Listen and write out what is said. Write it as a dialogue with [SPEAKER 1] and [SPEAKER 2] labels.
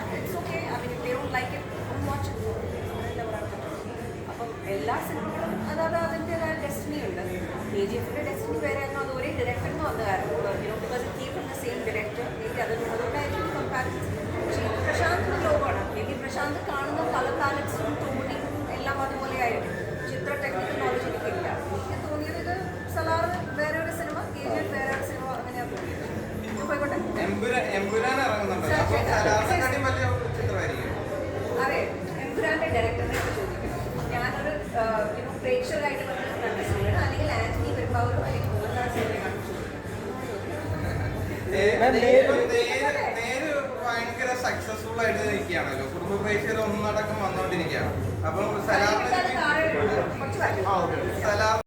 [SPEAKER 1] Mean they don't like it watch എന്താ പറയുക? അപ്പം എല്ലാ സിനിമകളും അതായത് അതിന്റെതായ ഡെസ്റ്റിനി ഉണ്ട്. കെ ജി എഫിന്റെ ഡെസ്റ്റിനി വേറെ ആയിരുന്നു. അത് ഒരേ ഡയറക്ടറിന് വന്ന കാരണം. എംപുരാന്റെ ഡയറക്ടറിനെ ചോദിക്കും ഞാനൊരു യുനോ പ്രേക്ഷകരായിട്ട് വന്ന് കണ്ട സിനിമയാണ് അല്ലെങ്കിൽ ആന്റണി പെരുമ്പാവൂരോ അല്ലെങ്കിൽ മോഹൻദാസ് സിനിമയാണ്
[SPEAKER 2] നേര് നേര് നേര് ഭയങ്കര സക്സസ്ഫുൾ ആയിട്ട് നിൽക്കുകയാണല്ലോ. കുടുംബ പ്രേക്ഷകർ ഒന്നടക്കം വന്നുകൊണ്ടിരിക്കുകയാണ്. അപ്പം സലാം